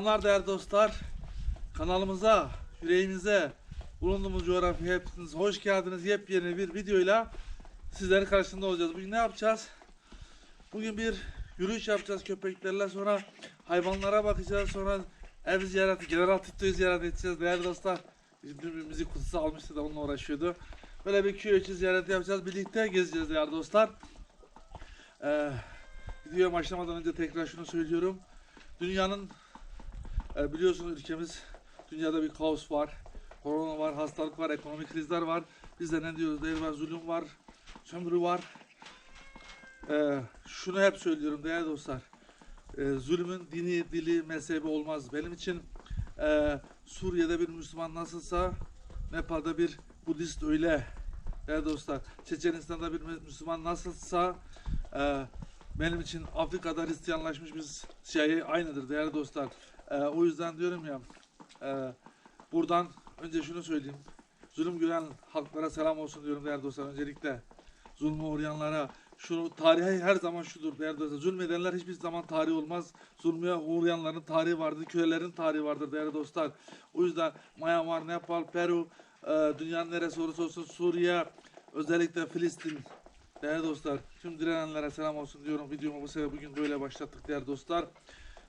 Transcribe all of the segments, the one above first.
Selamlar değerli dostlar. Kanalımıza, yüreğimize, bulunduğumuz coğrafyaya hepiniz hoş geldiniz. Yepyeni bir videoyla sizlerin karşısında olacağız. Bugün ne yapacağız? Bugün bir yürüyüş yapacağız köpeklerle. Sonra hayvanlara bakacağız. Sonra ev ziyareti, General Tito'yu ziyaret edeceğiz değerli dostlar. Bizim müzik kutusu almıştı da onunla uğraşıyordu. Böyle bir köy içi ziyareti yapacağız. Birlikte gezeceğiz değerli dostlar. Ee, videoya başlamadan önce tekrar şunu söylüyorum. Dünyanın e, biliyorsunuz ülkemiz dünyada bir kaos var. Korona var, hastalık var, ekonomik krizler var. Biz de ne diyoruz? Değil var, zulüm var, sömürü var. Ee, şunu hep söylüyorum değerli dostlar. Ee, zulmün dini, dili, mezhebi olmaz. Benim için e, Suriye'de bir Müslüman nasılsa Nepal'da bir Budist öyle. Değerli dostlar. Çeçenistan'da bir Müslüman nasılsa e, benim için Afrika'da Hristiyanlaşmış bir şey aynıdır değerli dostlar. Ee, o yüzden diyorum ya e, buradan önce şunu söyleyeyim. Zulüm gören halklara selam olsun diyorum değerli dostlar. Öncelikle zulme uğrayanlara şu tarihe her zaman şudur değerli dostlar. Zulmedenler hiçbir zaman tarih olmaz. Zulme uğrayanların tarihi vardır. Kölelerin tarihi vardır değerli dostlar. O yüzden Myanmar, Nepal, Peru, e, dünyanın neresi olursa olsun Suriye, özellikle Filistin Değerli dostlar, tüm direnenlere selam olsun diyorum. Videomu bu sefer bugün böyle başlattık değerli dostlar.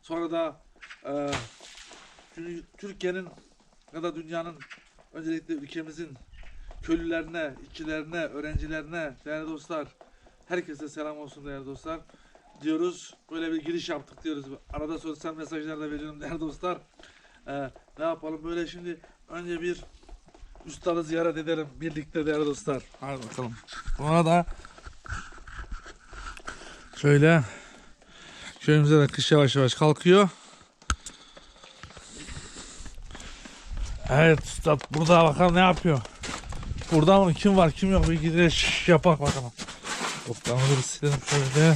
Sonra da e, Türkiye'nin ya da dünyanın öncelikle ülkemizin köylülerine, işçilerine, öğrencilerine, değerli dostlar, herkese selam olsun değerli dostlar. Diyoruz, böyle bir giriş yaptık diyoruz. Arada sosyal mesajlar da veriyorum değerli dostlar. E, ne yapalım böyle şimdi önce bir üstadı ziyaret edelim birlikte değerli dostlar. Hadi bakalım. Sonra da Şöyle köyümüze de kış yavaş yavaş kalkıyor. Evet üstad burada bakalım ne yapıyor. Burada mı kim var kim yok bir gideş yapak bakalım. Toplamları silelim şöyle.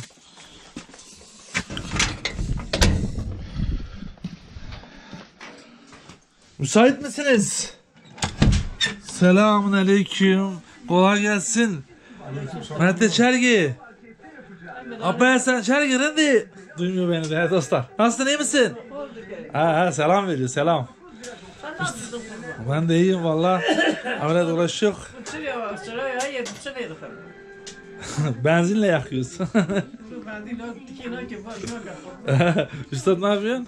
Müsait misiniz? Selamun aleyküm. Kolay gelsin. Mehmet Çergi. Abi sen içeri girin de. Duymuyor beni de dostlar. Nasılsın iyi misin? Ha, ha selam veriyor selam. Ben de iyiyim valla. Amele dolaşıyor. Benzinle yakıyorsun. O. Üstad ne yapıyorsun?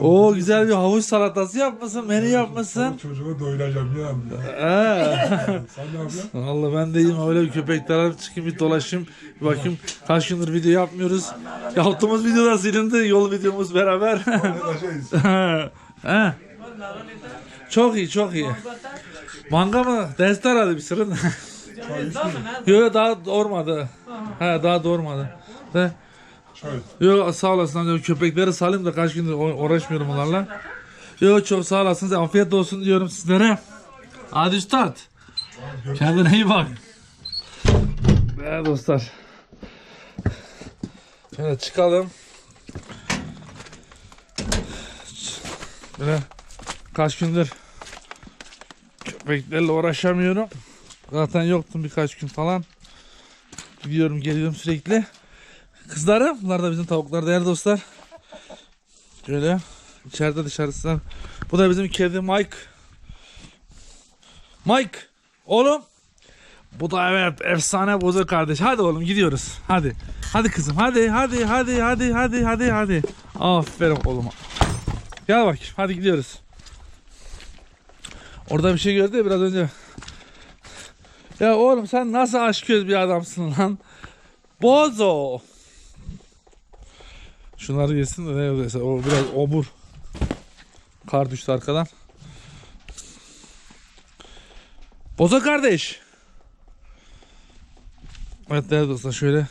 Oo güzel bir havuç salatası yapmışsın, menü yapmışsın. Çocuğu doyuracağım ya. Ha. Sen ne yapıyorsun? Vallahi ben de iyiyim. Öyle bir köpeklerle çıkayım bir dolaşayım. Bir bakayım kaç gündür video yapmıyoruz. Yaptığımız videolar silindi. Yol videomuz beraber. Ha. Çok iyi çok iyi. Manga mı? Derste aradı bir sırın. Yok daha doğurmadı. Ha daha doğurmadı. De. Yok sağ olasın amca köpekleri salayım da kaç gündür uğra- uğraşmıyorum onlarla. Yok çok sağ olasınız afiyet olsun diyorum sizlere. Hadi üstad. Kendine iyi bak. Evet dostlar. Şöyle çıkalım. Böyle kaç gündür köpeklerle uğraşamıyorum. Zaten yoktum birkaç gün falan. Gidiyorum geliyorum sürekli. Kızlarım bunlar da bizim tavuklar değerli dostlar. Şöyle içeride dışarısı. Bu da bizim kedi Mike. Mike oğlum. Bu da evet efsane bozu kardeş. Hadi oğlum gidiyoruz. Hadi. Hadi kızım hadi hadi hadi hadi hadi hadi hadi. Aferin oğluma. Gel bak hadi gidiyoruz. Orada bir şey gördü ya biraz önce. Ya oğlum sen nasıl aşk göz bir adamsın lan. Bozo. Şunları yesin de ne oluyorsa o biraz obur. Kar düştü arkadan. Bozo kardeş. Evet değerli dostlar şöyle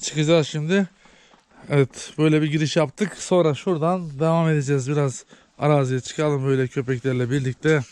çıkacağız şimdi. Evet böyle bir giriş yaptık. Sonra şuradan devam edeceğiz biraz araziye çıkalım böyle köpeklerle birlikte.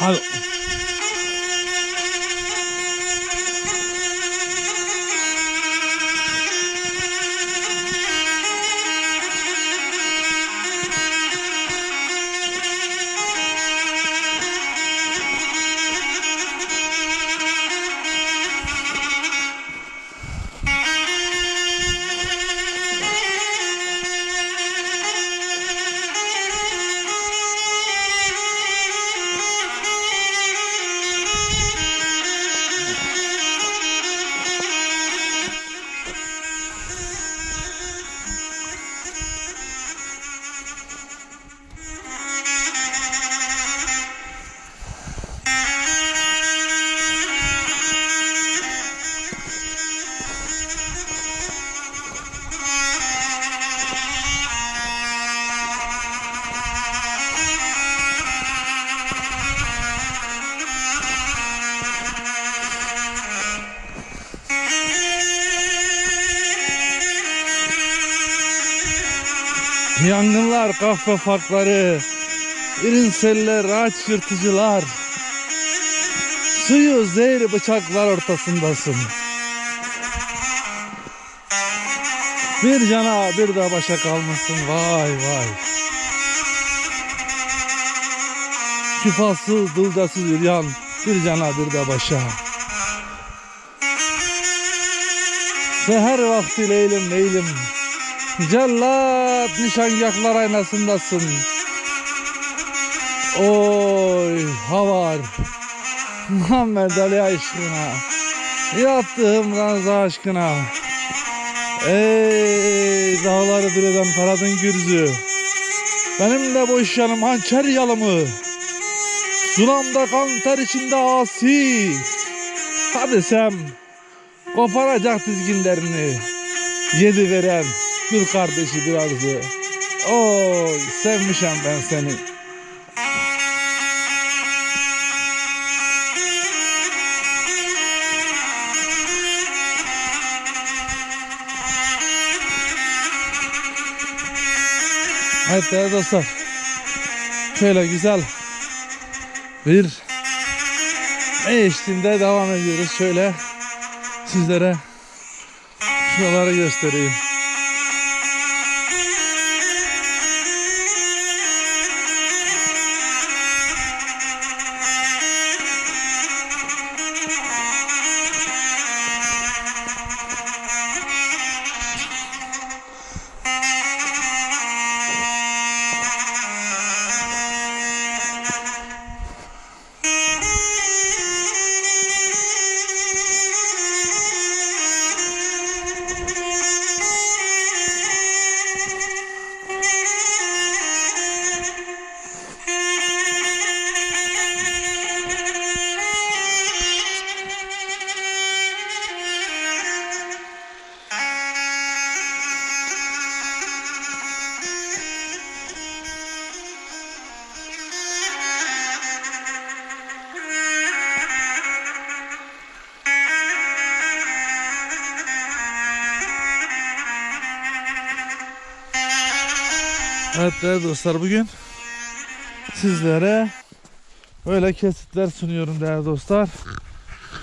Hallo. Yangınlar, kahve farkları, irin seller, ağaç yırtıcılar. Suyu zehri bıçaklar ortasındasın. Bir cana bir de başa kalmışsın vay vay. Şifasız, dılcasız yürüyen bir cana bir de başa. Seher vakti leylim leylim. Cellat nişangahlar aynasındasın. Oy havar. Muhammed Ali aşkına. Yattığım ranza aşkına. Ey dağları direden paradın gürzü. Benim de boş yanım hançer yalımı. Sulamda kan ter içinde asi. Hadi sen koparacak dizginlerini. Yedi veren bir kardeşi bir arzu. Oy sevmişim ben seni. Evet değerli dostlar. Şöyle güzel bir ne devam ediyoruz. Şöyle sizlere şuraları göstereyim. Evet değerli dostlar bugün sizlere böyle kesitler sunuyorum değerli dostlar.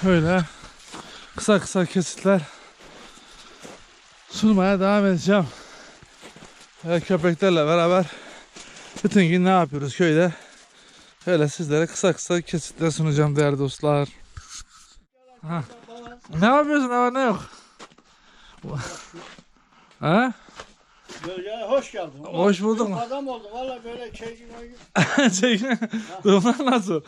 Böyle kısa kısa kesitler sunmaya devam edeceğim. Ve köpeklerle beraber bütün gün ne yapıyoruz köyde? Böyle sizlere kısa kısa kesitler sunacağım değerli dostlar. Ha. Ne yapıyorsun var ne yok? Ha? Böyle hoş geldin. Hoş bulduk. Adam oldum. Valla böyle çekim şey, durumlar nasıl?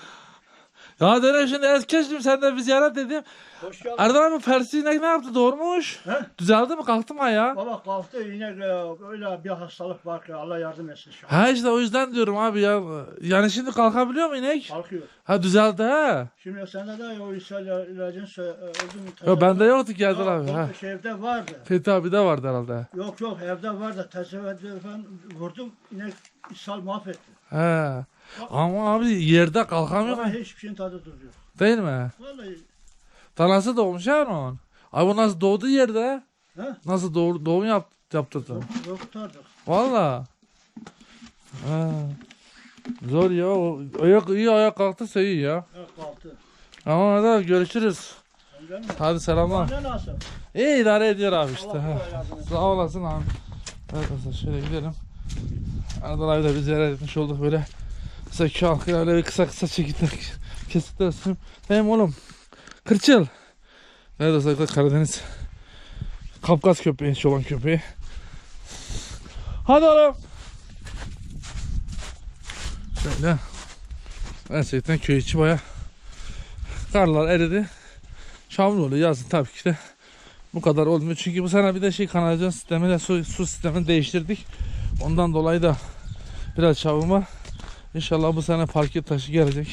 Ya dedim şimdi Eskişehir'im sen de bir ziyaret dedim. Hoş geldin. Erdem abi Persi inek ne yaptı doğurmuş? He? Düzeldi mi kalktı mı ayağa? Baba kalktı yine e, öyle bir hastalık var ki Allah yardım etsin şu an. Ha işte o yüzden diyorum abi ya. Yani şimdi kalkabiliyor mu inek? Kalkıyor. Ha düzeldi ha. Şimdi sende de o ishal ilacın sö- e, öldü mü? Yo bende yoktu ki Erdem Yok, abi. Ha. Evde vardı. Fethi abi de vardı herhalde. Yok yok evde vardı. Tesadüfen falan vurdum. Inek ishal mahvetti. He. Ama abi yerde kalkamıyor Ama hiçbir şeyin tadı duruyor. Değil mi? Vallahi Tanası doğmuş ya onun. Abi bu nasıl doğdu yerde? he? Nasıl doğ doğum yap yaptırdın? Doktordur. Valla. Ha. Zor ya. O ayak iyi ayak kalktıysa iyi ya. Evet kalktı. Hadi abi, görüşürüz. Öyle mi? Hadi selamlar. Ne nasıl? İyi idare ediyor abi işte. Allah ha. Sağ olasın abi. Evet arkadaşlar şöyle gidelim. Erdal abi de bir ziyaret etmiş olduk böyle. Mesela şu bir kısa kısa çekitler kesitler sunayım. Benim oğlum. Kırçıl. Evet dostlar Karadeniz. Kafkas köpeği, çoban köpeği. Hadi oğlum. Şöyle. Gerçekten köy içi baya. Karlar eridi. Çamur oluyor yazın tabii ki de. Bu kadar olmuyor. Çünkü bu sene bir de şey kanalizasyon sistemiyle su, su sistemini değiştirdik. Ondan dolayı da biraz çabuk var. İnşallah bu sene parke taşı gelecek.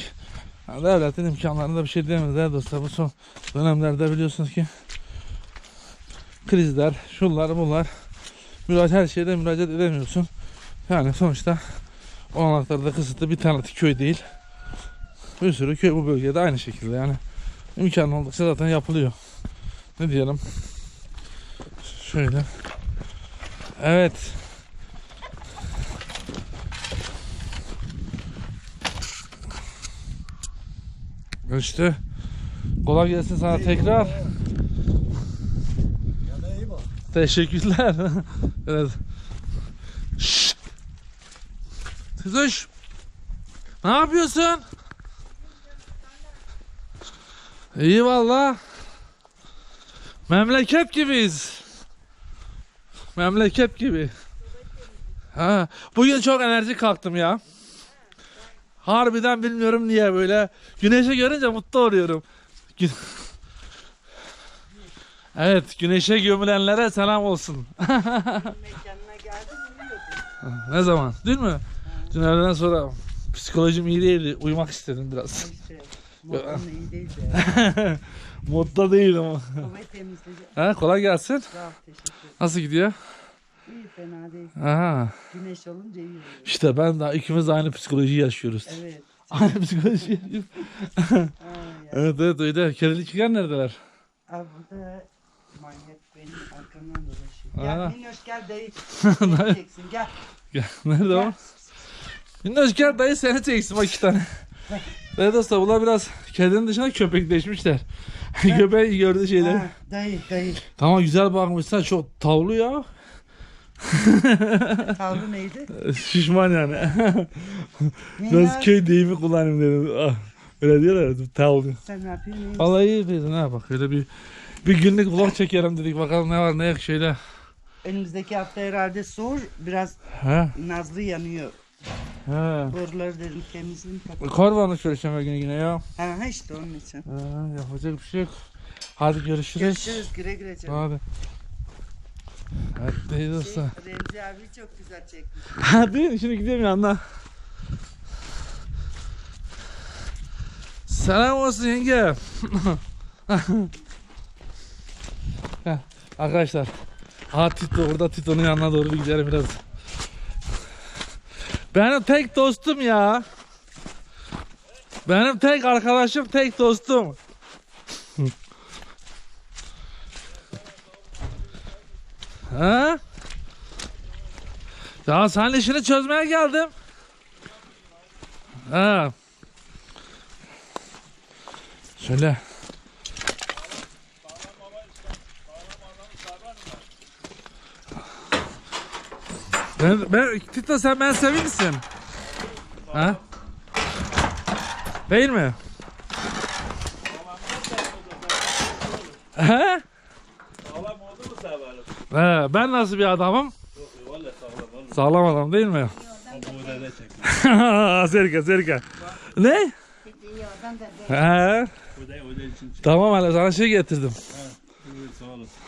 Yani devletin imkanlarında bir şey değerli dostlar. Bu son dönemlerde biliyorsunuz ki krizler, şunlar bunlar. Müracaat her şeyde müracaat edemiyorsun. Yani sonuçta olanakları da kısıtlı bir tane köy değil. Bir sürü köy bu bölgede aynı şekilde yani. imkan oldukça zaten yapılıyor. Ne diyelim? Şöyle. Evet. İşte kolay gelsin sana tekrar. Teşekkürler. evet. Şşt. Kızış. Ne yapıyorsun? İyi valla. Memleket gibiyiz. Memleket gibi. Ha, bugün çok enerji kalktım ya. Harbiden bilmiyorum niye böyle. Güneşi görünce mutlu oluyorum. Gü- Evet, güneşe gömülenlere selam olsun. Ne zaman? Dün mü? Dün öğleden sonra psikolojim iyi değildi. Uyumak istedim biraz. Modda değilim kolay gelsin. Sağ ol teşekkür ederim. Nasıl gidiyor? Fena değil. Aha. Güneş olunca iyi oluyor. İşte ben de ikimiz de aynı psikolojiyi yaşıyoruz. Evet. Aynı psikolojiyi yaşıyoruz. Ya. Evet evet öyle. Kedili neredeler? Aa, burada manyak benim arkamdan dolaşıyor. Aa. Gel Minnoş gel dayı. Seni çeksin gel. Gel, Nerede o? Minnoş gel dayı seni çeksin bak iki tane. Evet dostlar bunlar biraz kedinin dışında köpekleşmişler. Köpeği gördüğü şeyler. Ha, dayı dayı. Tamam güzel bakmışsın çok tavlu ya. Tavrı neydi? Şişman yani. Biraz köy deyimi kullanayım dedim. Ah, öyle diyorlar ya tavlu. sen ne yapıyorsun? Vallahi iyi dedi ne bak öyle bir bir günlük vlog çekelim dedik bakalım ne var ne yok şöyle. Önümüzdeki hafta herhalde soğur. Biraz He nazlı yanıyor. he. Boruları dedim temizleyeyim. kapatayım. Kar varmış görüşeceğim gün yine ya. Ha ha, işte onun için. Ha, yapacak bir şey yok. Hadi görüşürüz. Görüşürüz güle güle canım. Hadi. İyi dostlar. Şey, Remzi abi çok güzel çekmiş. Hadi şimdi gidiyorum yanına. Selam olsun yenge. Heh, Arkadaşlar. Ha Tito orada Tito'nun yanına doğru bir gidelim biraz. Benim tek dostum ya. Benim tek arkadaşım tek dostum. Ha? Ya sen işini çözmeye geldim. Ha. Şöyle. Ben, ben Tito sen ben seveyim misin? Ha? Değil mi? He? Sağlam oldu mu severim? He, ben nasıl bir adamım? Sağlam adam değil mi? Serka serka. Ne? He. Tamam hele sana şey getirdim.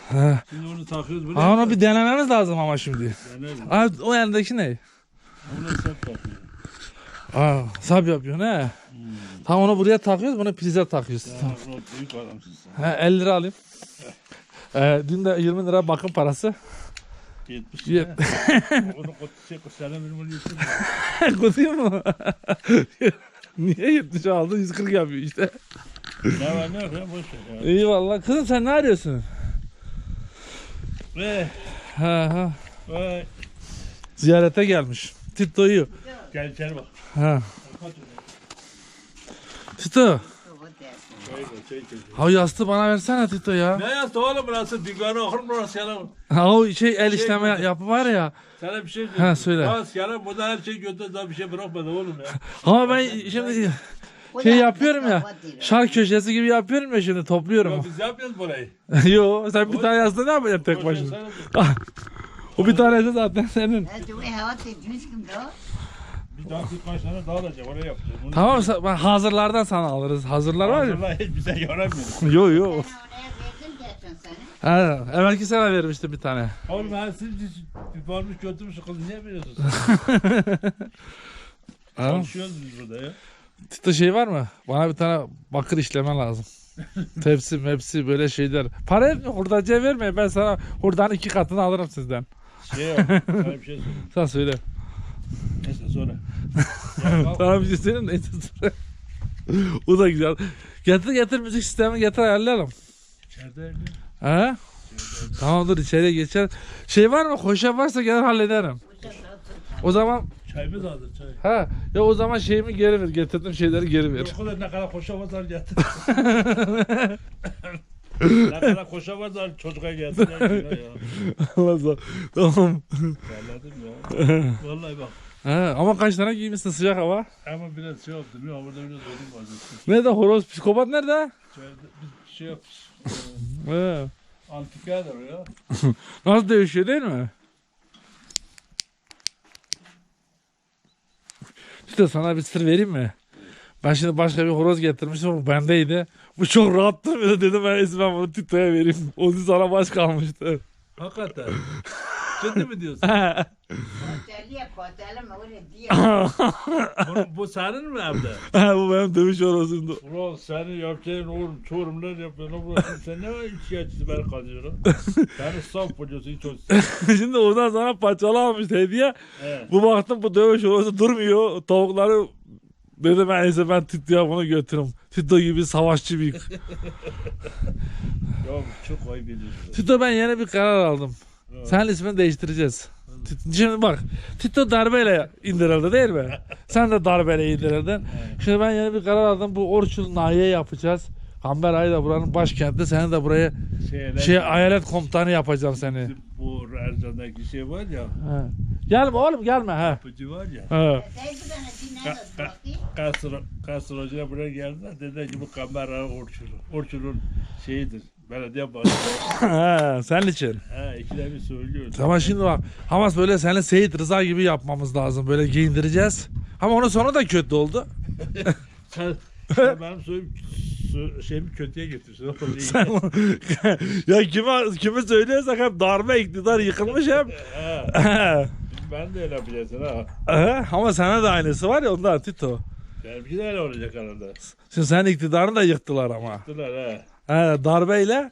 He. Şimdi onu takıyoruz buraya. Ha, onu bir denememiz lazım ama şimdi. Ha, o yanındaki ne? Onu sep takıyor. Ha, sap yapıyor ne? Tamam onu buraya takıyoruz, bunu prize takıyoruz. Ya Tamam. Büyük adamsın sen. He, 50 lira alayım. Ee, dün de 20 lira bakım parası. 70 Yet- lira. Onu kot şey benim mı? Niye 70 aldın? 140 yapıyor işte. Ne var ne yok ya boş ver ya. İyi vallahi. Kızım sen ne arıyorsun? Ve Ha ha. vay. Ziyarete gelmiş. Tito'yu. Gel içeri bak. Ha. Tito. onu. Çay koy çay çay. Ha yastığı bana versene Tito ya. Ne yazdı oğlum burası? Dünyanı okur mu burası ya? Ha o şey el işleme yapı var ya. Sana bir şey Ha, söyle. Ya yana burada her şey götür daha bir şey bırakmadı oğlum ya. Ama ben şimdi şey yapıyorum ya. Şark köşesi gibi yapıyorum ya şimdi Ya topluyorum. biz yapmıyoruz burayı. Yo sen bir tane yazdın ne yapacaksın tek başına? O bir tanesi zaten senin. Bir daha birkaç tane daha alacağım oraya yapacağım. Bunu- Tamam sen- ben hazırlardan sana alırız. Hazırlar var ya. Hazırla hiç bize yaramıyor. Yo yo. oraya verdim geçen sene. Ha, evvelki sene vermiştim bir tane. Oğlum ben siz bir varmış götürmüş kız niye biliyorsun? Ha? Çalışıyoruz biz burada ya. Tito şey var mı? Bana bir tane bakır işleme lazım. Tepsi mepsi böyle şeyler. Para etme hurdacıya verme. Ben sana hurdanın iki katını alırım sizden. Şey yok. Sana bir şey söyleyeyim. Sen söyle. Neyse sonra. Şey söyleyeyim de o da güzel. Getir getir müzik sistemi getir ayarlayalım. İçeride Ha? Tamam dur içeriye geçer. Şey var mı? Koşa varsa gel hallederim. O zaman Çayımız hazır çay. Ha ya o zaman şeyimi geri ver. Getirdim şeyleri geri ver. Yok ulan ne kadar koşamazlar getir. ne kadar koşamazlar çocuğa getir. ya. Allah sağ- Tamam. Terledim ya. Vallahi bak. Ha, ama kaç tane giymişsin sıcak hava. Ama biraz şey yaptım ya. Burada biraz olayım vardı. Nerede horoz psikopat nerede? Şöyle bir şey yap. He. Antikadır o ya. Nasıl dövüşüyor değil mi? İşte sana bir sır vereyim mi? Ben şimdi başka bir horoz getirmiştim ama bendeydi. Bu çok rahat durmuyordu dedim ben "Neyse ben bunu Tito'ya vereyim. O yüzden sana baş kalmıştı. Hakikaten. Ciddi mi diyorsun? Koteliye kotelim öyle diyor. bu, bu senin mi evde? Ha, bu benim dövüş horozumdu. Ulan senin yapacağın oğlum çorumlar yapıyorsun. Ulan sen ne şikayetçisi ben kalıyorum. Seni saf buluyorsun hiç olsun. şimdi oradan sana paçalı almıştı hediye. He. Bu baktım bu dövüş horozu durmuyor. Tavukları dedim ben neyse ben Tito'ya bunu götürürüm. Tito gibi savaşçı bir. Ya çok ayıp ediyorsun. Tito ben yeni bir karar aldım. Sen ismini değiştireceğiz. Şimdi bak Tito darbeyle indirildi değil mi? Sen de darbeyle indirildin. Şimdi ben yeni bir karar aldım. Bu Orçun Nahiye yapacağız. Kamberayı da buranın başkenti. Seni de buraya Şeyler, şey hayalet komutanı yapacağım seni. bu Ercan'daki şey var ya. He. Gelme oğlum gelme ha. Yapıcı var ya. Bakayım. Kasır, Kasır Hoca buraya geldiler. Dediler ki bu kamera Orçun'un. Orçun'un şeyidir. Belediye başkanı. Ha, Senin için. ha ikide bir söylüyor. Tamam şimdi bak Hamas böyle seni Seyit Rıza gibi yapmamız lazım. Böyle giyindireceğiz. Ama onun sonu da kötü oldu. Sen, sen benim söyleyeyim sö- şeyimi kötüye getirsin. Sen ya kime kime söylüyorsak hep darbe iktidar yıkılmış hep. Ben de öyle bilesin ha. Ama sana da aynısı var ya ondan Tito. Benimki de öyle olacak arada. Şimdi sen iktidarını da yıktılar ama. Dılar ha. He, darbeyle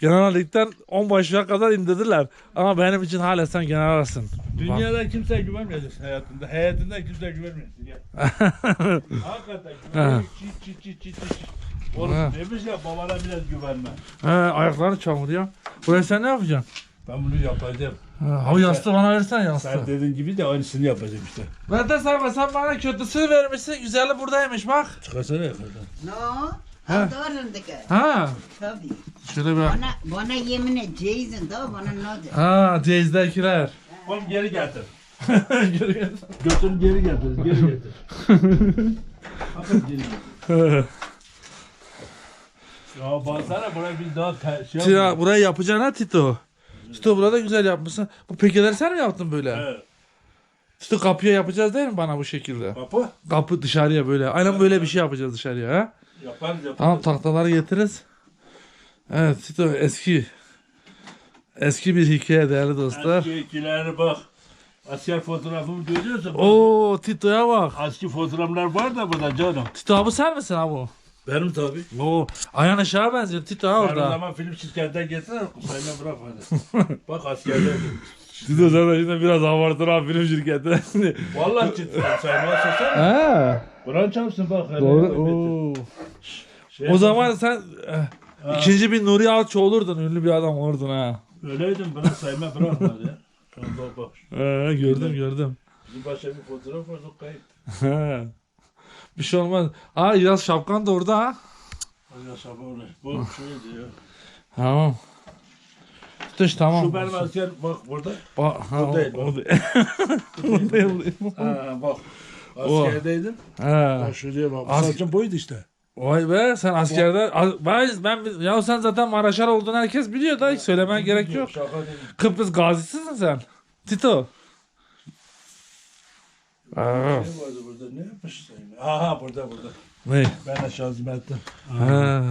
generallikten 10 başlığa kadar indirdiler. Ama benim için hala sen generalsın. Dünyada kimseye güvenmeyeceksin hayatında. Hayatında kimseye güvenmeyeceksin. Gel. Hakikaten güvenmek çit çit çit çit çit. Oğlum Ha. demiş ya babana biraz güvenme. He, ayaklarını çamurluyor. Buraya sen ne yapacaksın? Ben bunu yapacağım. Ha, o yastığı bana versen yastığı. Sen dediğin gibi de aynısını yapacağım işte. Ben de sen, sen bana kötüsünü vermişsin. Güzeli buradaymış bak. Çıkarsana yukarıdan. No. Ha. Doğrundaki. Ha. Tabii. Şöyle bir. Bana, bana yemin edeceksin da bana ne de. Ha, Ceyiz'dekiler. Oğlum geri getir. Geri gel. Götür geri getir. Geri getir. Hakikaten geri getir. Ya baksana buraya bir daha te- şey Tira, burayı yapacaksın ha Tito. Tito burada güzel yapmışsın. Bu pekeleri sen mi yaptın böyle? Evet. Tito kapıya yapacağız değil mi bana bu şekilde? Kapı. Kapı dışarıya böyle. Aynen böyle bir şey yapacağız dışarıya ha. Yaparız yaparız. Tamam tahtaları getiririz. Evet Tito eski. Eski bir hikaye değerli dostlar. Eski ikileri bak. Asker fotoğrafımı görüyorsun. Oo Tito'ya bak. Eski fotoğraflar var da burada canım. Tito bu sen misin ha bu? Benim tabii. Oo ayağın aşağı benziyor Tito ha Ben o orada. zaman film şirketinden getirir. Sayına bırak hadi. bak askerler. Tito sen de şimdi biraz abartır ha film şirketi. Vallahi ciddi. Sayma açarsan. ha. Kur'an çarpsın bak. Doğru. Oo. Şey- O zaman sen eh, ikinci bir Nuri Alço olurdun. Ünlü bir adam olurdun ha. Öyleydim bana sayma bırakmadı ya. Bak. Ee, gördüm gördüm. Bir başka bir fotoğraf var o kayıp. Bir şey olmaz. Ha biraz şapkan da orada ha. Hadi sabah onu. Bu şöyle diyor. Tamam. Tutuş tamam. Şu benim asker bak burada. Ba- ha, O değil, o, o. o değil. Ha bak. Askerdeydim. Ha. Bak şuraya bak. As- Saçım buydu işte. Vay be sen askerde Az- ben, ya sen zaten Maraşar olduğunu herkes biliyor da hiç söylemen gerek yok. Kıbrıs gazisisin sen. Tito. Aa, Ne vardı burada? Ne yapmışsın? Aha burada burada. ne? Ben de şazmettim. Ha.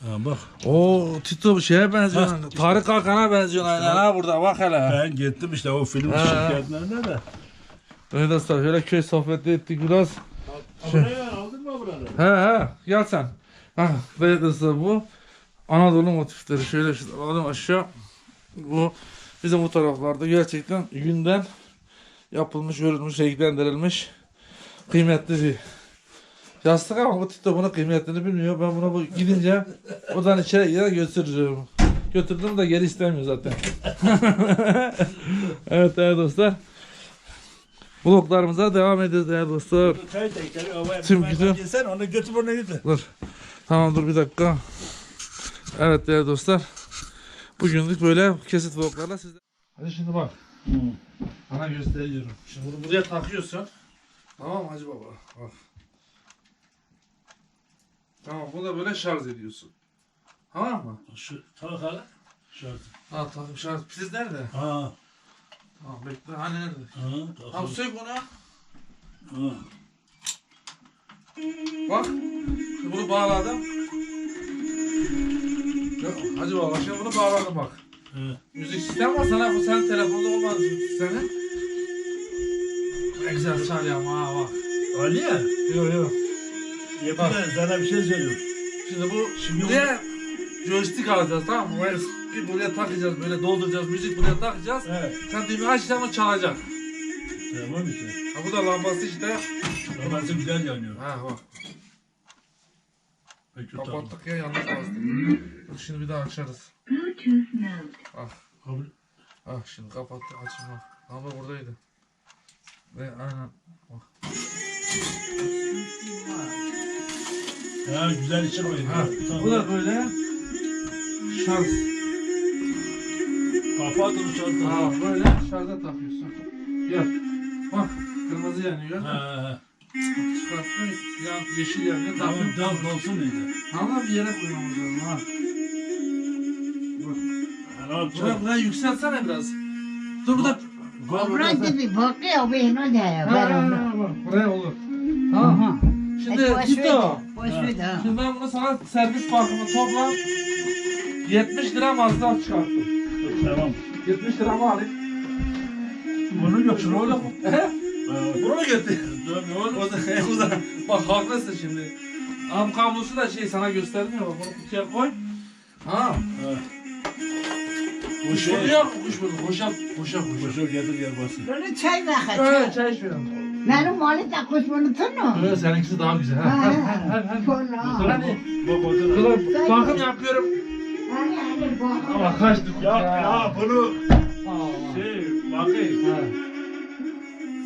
Ha bak. O Tito şeye benziyor. Ha. Tarık Hakan'a benziyor aynen ha burada bak hele. Ben gittim işte o film Ha. şirketlerine de. Evet dostlar şöyle köy sohbeti ettik biraz. Buraya aldın mı buranı? He he gel sen. Ha evet dostlar bu Anadolu motifleri şöyle şöyle alalım aşağı. Bu bizim bu taraflarda gerçekten günden yapılmış, örülmüş, renklendirilmiş kıymetli bir yastık ama bu Tito bunun kıymetini bilmiyor. Ben bunu bu gidince odan içeri götürürüm. Götürdüm de geri istemiyor zaten. evet evet dostlar. Vloglarımıza devam ediyoruz değerli dostlar. Çay Tüm ben- Sen onu götür bunu götür. Dur. Tamam dur bir dakika. Evet değerli dostlar. Bugünlük böyle kesit vloglarla sizler. Hadi şimdi bak. Sana gösteriyorum. Şimdi bunu buraya takıyorsun. Tamam Hacı Baba? Bak. Tamam bunu da böyle şarj ediyorsun. Tamam mı? Şu tak hala. Şart. Ha takım şarj. Priz nerede? Ha. Tamam bekle. Hani nerede? Ha. Tamam sök onu. Ha. Bak. Bunu bağladım. Ya, Hacı Baba şimdi bunu bağladım bak. Ha. Müzik sistem var sana bu senin telefonda olmaz sistemi. Ne güzel çalıyor ama ha bak. Ali ya. Yok yok. Yapacağız. Sana bir şey söylüyorum. Şimdi bu şimdi buraya joystick alacağız tamam mı? Böyle bir buraya takacağız böyle dolduracağız müzik buraya takacağız. Evet. Sen düğmeyi açacaksın o çalacak. Tamam işte. Ha bu da lambası işte. Lambası güzel yanıyor. Ha bak Peki tamam. kapattık ya yanlış bastık. Dur şimdi bir daha açarız. Kabul. Ah şimdi kapattık açayım bak. Lamba buradaydı. Ve aynen. Ha güzel içe koyun. Ha, Tamam. bu da böyle şarj. Kapat onu şartı. Ha böyle şarja takıyorsun. Gel. Bak kırmızı yanıyor. Ha. Çıkarttım. Yan, yeşil yanıyor. Tamam Tamam. tamam olsun neydi? Ama bir yere koymamız lazım ha. Helal Buraya, buraya yükseltsene biraz. Dur burada. Burası bir bakıyor ne. Ha, ha, ha, bak, buraya olur. Tamam. Şimdi git o. Boş ver de. Şimdi ben bunu sana servis farkını toplam 70 lira masraf çıkarttım. Tamam. 70 lira mı alayım? Bunu götür oğlum. Evet. Bunu mu götür? Oğlum. O da, o da, bak haklısın şimdi. Am kablosu da şey sana gösterdim ya bak bunu kutuya koy. Ha. Ha. Bu Kuş şey. yok mu kuş burnu? Koşa koşa koşa. Boşa getir gel basın. Bunu çay ver. Evet çay. çay içiyorum. Benim malı da kuş bunu tutma. Evet seninkisi daha güzel. Ha. Ha, Hadi hadi. Bunu. Hadi. Bak otur. Bakım yapıyorum. Ama kaçtık Ya ya bunu şey bakayım. Ha.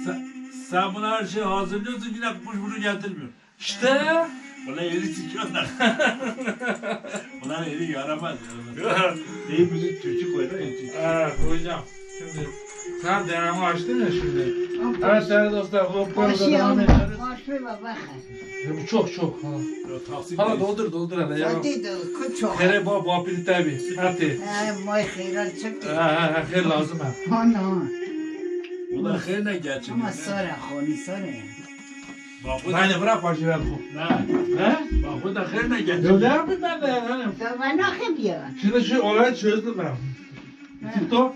Sen, sen buna her şeyi hazırlıyorsun yine kuş bunu getirmiyor. İşte. Buna eri sikiyorlar. Bunlar eri yaramaz. yaramaz. İyi müzik çocuk koy da eri Evet koyacağım. Şimdi sen deneme açtın ya şimdi. Evet değerli dostlar vloglarımıza devam Boş ederiz. Ya bu çok çok. Ha. Hala doldur doldur hele ya. Hadi de kuço. Hele bu bu apili tabi. Hadi. Ay moy khairan çıktı. Ha ha ha her lazım ha. Ana. Bu da hayırına gerçek. Ama sonra khoni sonra. Bak bu da bırak başı ver bu. ne? He? Bak bu da hayırına gerçek. Ya ne yapayım ben de yani. Da bana yapıyor. Şimdi şu olayı çözdüm ben. Gittim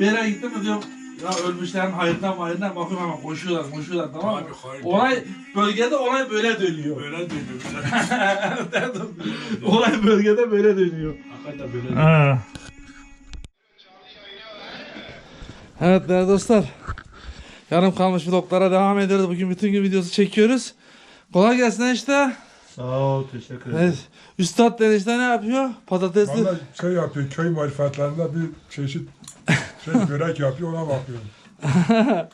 bir yere gittim mi diyorum. Ya ölmüşlerin hayırdan hayırdan bakıyorum ama koşuyorlar koşuyorlar tamam mı? Abi, hayır. Olay bölgede olay böyle dönüyor. Böyle dönüyor. Olay bölgede böyle dönüyor. Hakikaten böyle. Ha. Evet değerli dostlar. Yarım kalmış vloglara devam ediyoruz. Bugün bütün gün videosu çekiyoruz. Kolay gelsin işte. Sağ ol teşekkür Evet. Üstad enişte ne yapıyor? Patatesli. Valla şey yapıyor, köy marifetlerinde bir çeşit şey börek yapıyor, ona bakıyorum.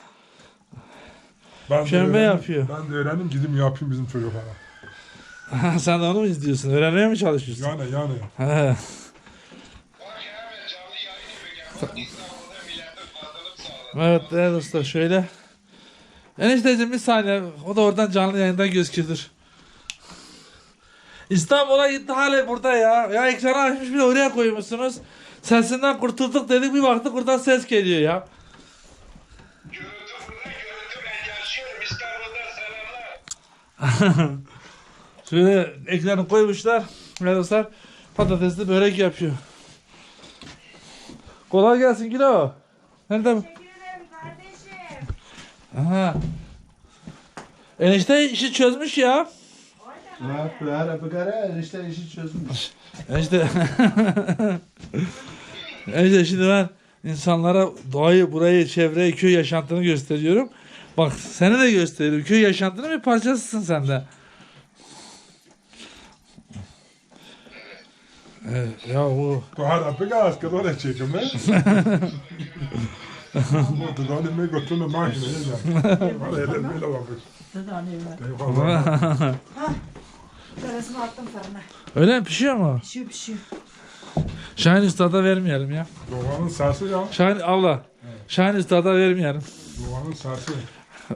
Ben Pembe öğrendim- yapıyor. Ben de öğrendim, gidip yapayım bizim çocuklara. Sen de onu mu izliyorsun? Öğrenmeye mi çalışıyorsun? Yani yani. He. Evet değerli dostlar şöyle. Enişteciğim bir saniye. O da oradan canlı yayından gözüküyordur. İstanbul'a gitti hala burada ya. Ya ekranı açmış bir de oraya koymuşsunuz. Sesinden kurtulduk dedik bir baktık buradan ses geliyor ya. Görüntü burada, görüntü ben yaşıyorum. İstanbul'dan selamlar. Şöyle ekranı koymuşlar. Değerli dostlar patatesli börek yapıyor. Kolay gelsin Kilo. Nerede? Teşekkür ederim kardeşim. Aha. Enişte işi çözmüş ya. Böyle bir kere işte işi çözmüş. Enişte. Enişte şimdi ben insanlara doğayı, burayı, çevreyi, köy yaşantını gösteriyorum. Bak seni de gösteriyorum. Köy yaşantının bir parçasısın sen de. Evet, ya bu bir gaz kadar da çekim ben. Bu dudağını götürme maaşını yiyeceğim. Bana öyle böyle bakmış. Eyvallah. Parasını attım fırına. Öyle mi? Pişiyor mu? Pişiyor pişiyor. Şahin Usta'da vermeyelim ya. Doğanın sesi ya. Şahin abla. Şahin Usta'da vermeyelim. Doğanın sesi.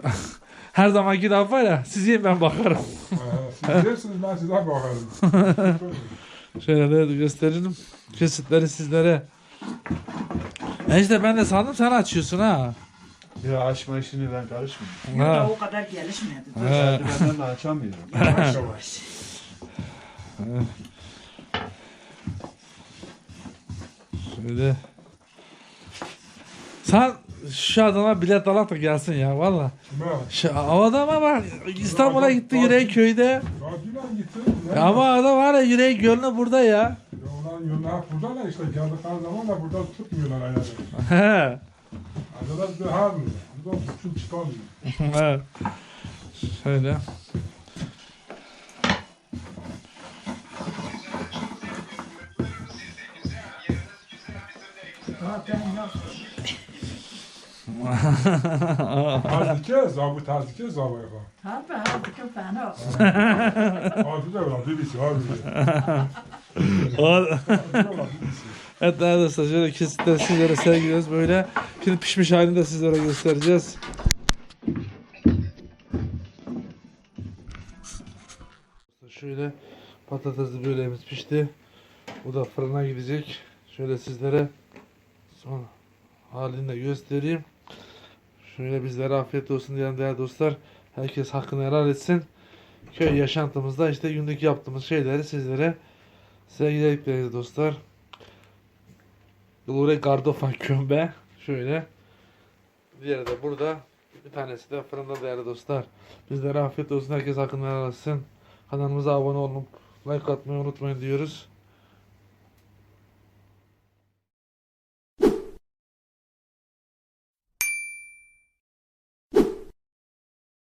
Her zamanki laf var ya. Siz yiyin ben bakarım. Ee, Siz dersiniz ben size bakarım. Şöyle de gösterelim. Kesitleri sizlere. E işte ben de sandım sen açıyorsun ha. Ya açma işini ben karışmıyorum. Ha. O kadar gelişmedi. ha. Ben de açamıyorum. Yavaş yavaş. Şöyle. Sen şu adama bilet alak da gelsin ya valla. Şu, o adama bak İstanbul'a gitti Yüreği köyde. Ya gitti. Ama adam var ya Yüreği gölüne burada ya. Ya Onların yoluna burada da işte geldikleri zaman da burada tutmuyorlar ayarı. He. Arada bir harmıyor. Burada bütün çıkamıyor. Evet. Şöyle. Zaten ya. Tazike, zabı tazike, zabı yapar. Harbi harbi fena. Abi de var, birisi O- Abi de var, birisi. Evet arkadaşlar şöyle kesitleri sizlere sergiliyoruz böyle. Şimdi pişmiş halini de sizlere göstereceğiz. Şöyle patatesli böreğimiz pişti. Bu da fırına gidecek. Şöyle sizlere son halini de göstereyim. Şöyle bizlere afiyet olsun diyen değerli dostlar. Herkes hakkını helal etsin. Köy yaşantımızda işte günlük yaptığımız şeyleri sizlere değerli dostlar. Lure Gardofan kömbe. Şöyle. Diğeri de burada. Bir tanesi de fırında değerli dostlar. Bizlere afiyet olsun. Herkes hakkını helal etsin. Kanalımıza abone olup like atmayı unutmayın diyoruz.